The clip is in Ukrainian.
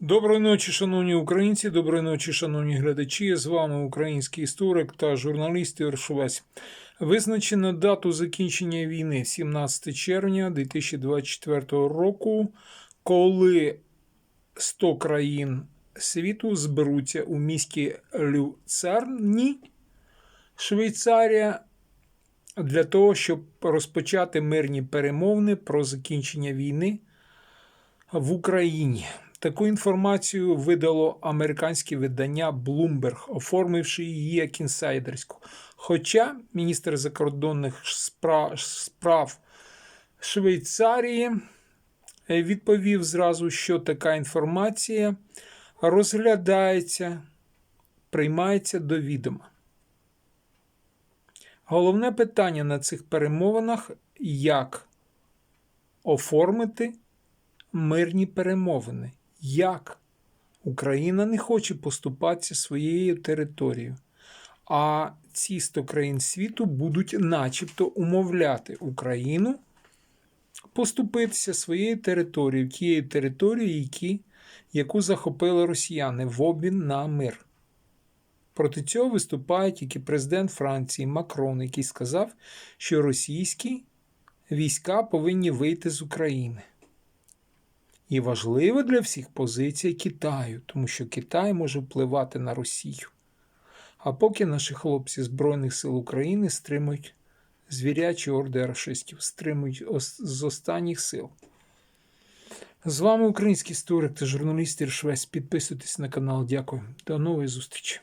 Доброї ночі, шановні українці, доброї ночі, шановні глядачі. З вами український історик та журналіст Швець. Визначено дату закінчення війни 17 червня 2024 року, коли 100 країн світу зберуться у місті Люцерні, Швейцарія, для того, щоб розпочати мирні перемовини про закінчення війни в Україні. Таку інформацію видало американське видання Bloomberg, оформивши її як інсайдерську. Хоча міністр закордонних справ Швейцарії е, відповів зразу, що така інформація розглядається, приймається до відома. Головне питання на цих перемовинах як оформити мирні перемовини. Як? Україна не хоче поступатися своєю територією. А ці 100 країн світу будуть начебто умовляти Україну поступитися своєю територією, тією територією, які, яку захопили росіяни в обмін на мир. Проти цього виступає тільки президент Франції Макрон, який сказав, що російські війська повинні вийти з України. І важлива для всіх позиція Китаю, тому що Китай може впливати на Росію. А поки наші хлопці Збройних сил України стримують звірячі орди рашистів, стримують з останніх сил. З вами український історик та журналіст Ір Швець. Підписуйтесь на канал. Дякую. До нової зустрічі.